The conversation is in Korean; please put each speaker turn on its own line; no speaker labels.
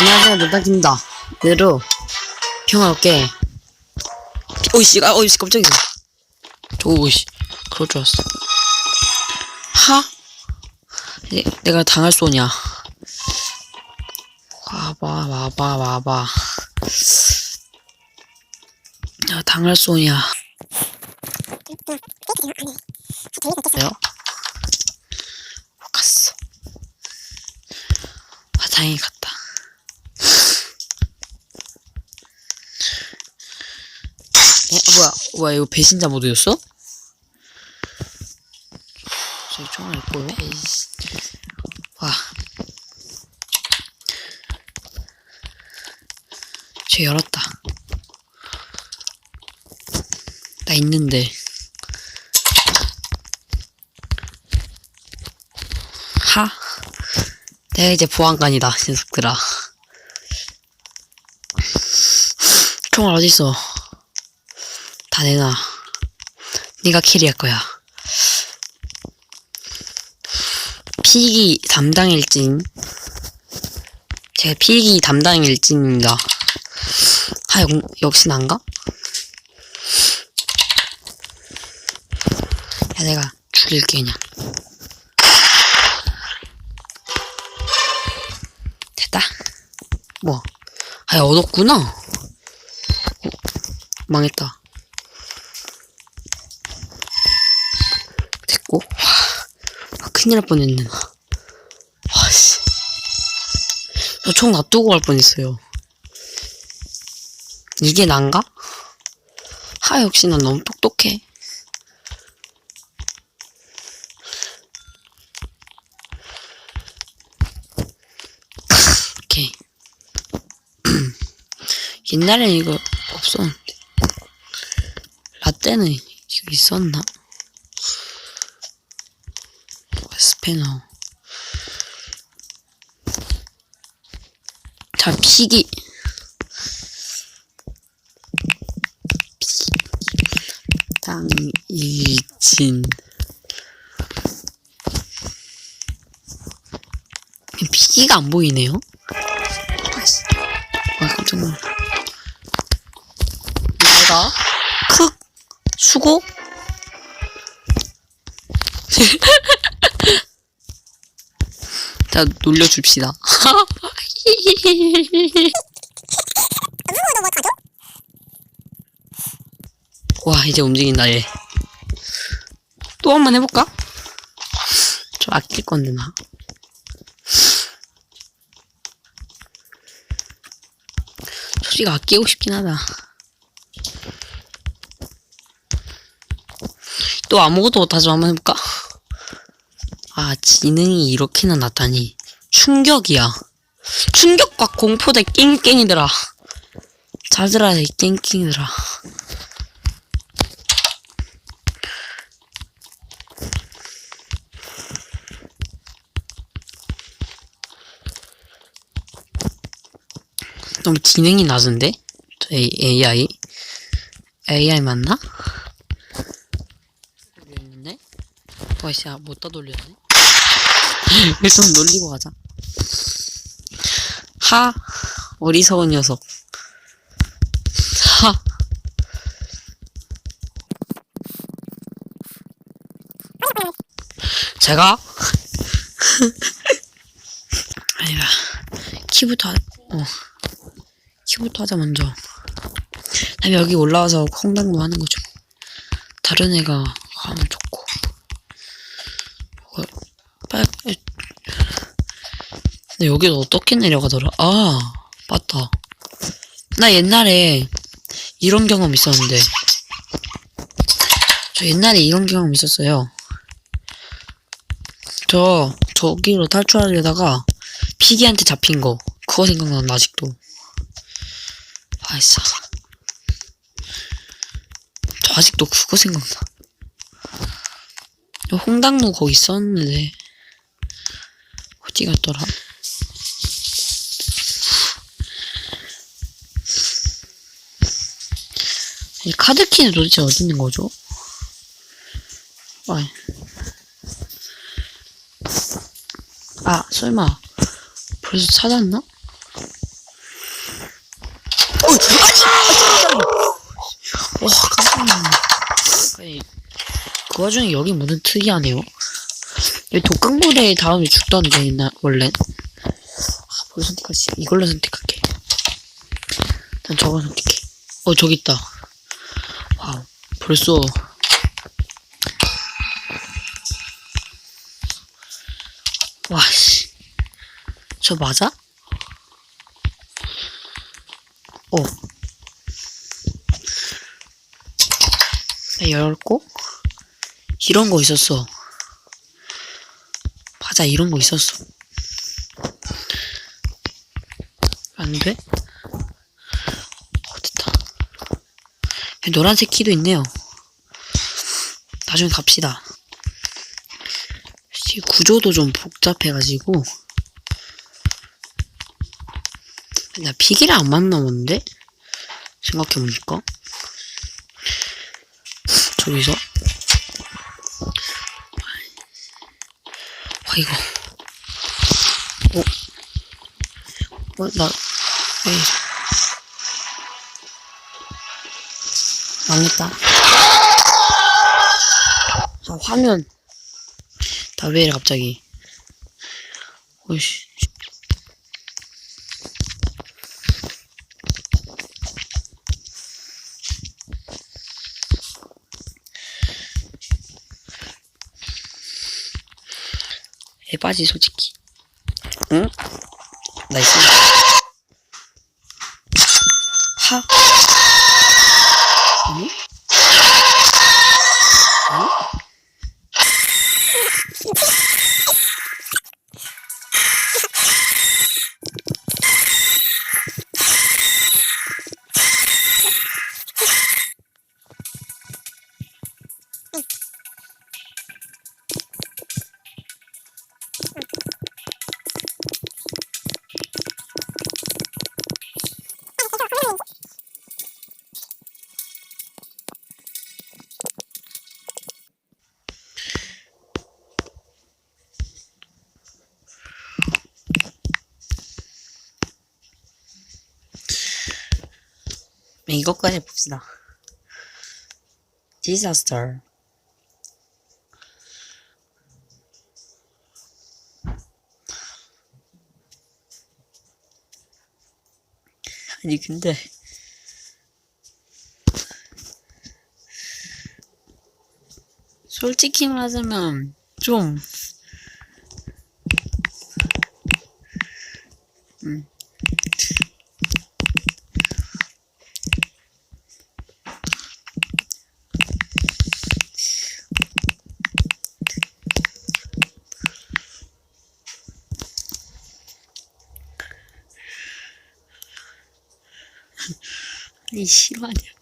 안녕하세요, 노닥입니다. 오늘로 평화롭게. 오이씨, 아, 오이씨, 깜짝이야. 저, 오이씨. 그럴 줄 알았어. 하? 내, 내가 당할 소냐. 와봐, 와봐, 와봐. 내가 당할 소냐. 왜요? 갔어. 아, 다행히 갔다. 에? 뭐야, 이거 배신자 모드였어? 저기 총알 있고요. 배신... 와. 쟤 열었다. 나 있는데. 하? 내가 이제 보안관이다, 녀석들아. 총알 어딨어? 다 내놔. 네가 캐리할 거야. 피기 담당 일진. 제 피기 담당 일진입니다. 아, 역, 역시 난가? 야, 내가 죽일게, 그냥. 됐다. 뭐. 아, 야, 얻었구나. 어, 망했다. 됐고. 와, 아, 큰일 날 뻔했네. 나. 와, 씨. 저 총 놔두고 갈 뻔했어요. 이게 난가? 하, 역시 난 너무 똑똑해. 옛날엔 이거 없었는데. 라떼는 이거 있었나? 스 패너. 자, 피기. 당일진. 피기가 안 보이네요? 와, 깜짝 놀라. 내가, 크, 수고? 자, 놀려줍시다. 와, 이제 움직인다, 얘. 또 한 번 해볼까? 좀 아낄 건데, 나. 솔직히 아끼고 싶긴 하다. 또 아무것도 못하죠, 한번 해볼까? 아, 지능이 이렇게나 낮다니. 충격이야. 충격과 공포대 깽깽이들아. 자들아, 이 깽깽이들아. 너무 지능이 낮은데? AI? AI 맞나? 돌렸는데? 와, 씨, 아, 못다 돌렸네? 일단 놀리고 가자. 하, 어리석은 녀석. 하. 제가? 아니다. 키부터, 하, 어. 키부터 하자, 먼저. 다음에 여기 올라와서 콩당도 하는 거죠. 다른 애가 하면 좋고. 어, 빨, 근데 여기도 어떻게 내려가더라? 아, 맞다. 나 옛날에 이런 경험 있었는데. 저 옛날에 이런 경험 있었어요. 저, 저기로 탈출하려다가 피기한테 잡힌 거. 그거 생각난다, 아직도. 아이씨. 저 아직도 그거 생각나. 저 홍당무 거기 있었는데. 어디 갔더라? 카드키는 도대체 어디 있는 거죠? 아, 아 설마 벌써 찾았나? 와, 깜짝 놀랐네. 그 와중에 여기 문은 특이하네요. 여기 독극물에 다음에 죽던데, 나, 원래. 아, 뭘 선택하지? 이걸로 선택할게. 난 저거 선택해. 어, 저기 있다. 벌써. 와, 씨. 저 맞아? 어. 나 열고 이런 거 있었어. 맞아 이런 거 있었어. 안 돼? 어, 됐다. 여기 노란색 키도 있네요. 나중에 갑시다. 씨, 구조도 좀 복잡해가지고 나 피기를 안 만나봤는데? 생각해보니까 저기서 와 이거 어? 어? 나 에이. 망했다. 아 화면. 나왜 이래 갑자기? 오이씨. 에바지 솔직히. 응? 나이스 이것까지 봅시다. 디자스터. 아니 근데 솔직히 말하자면 좀 음. 이 실화냐?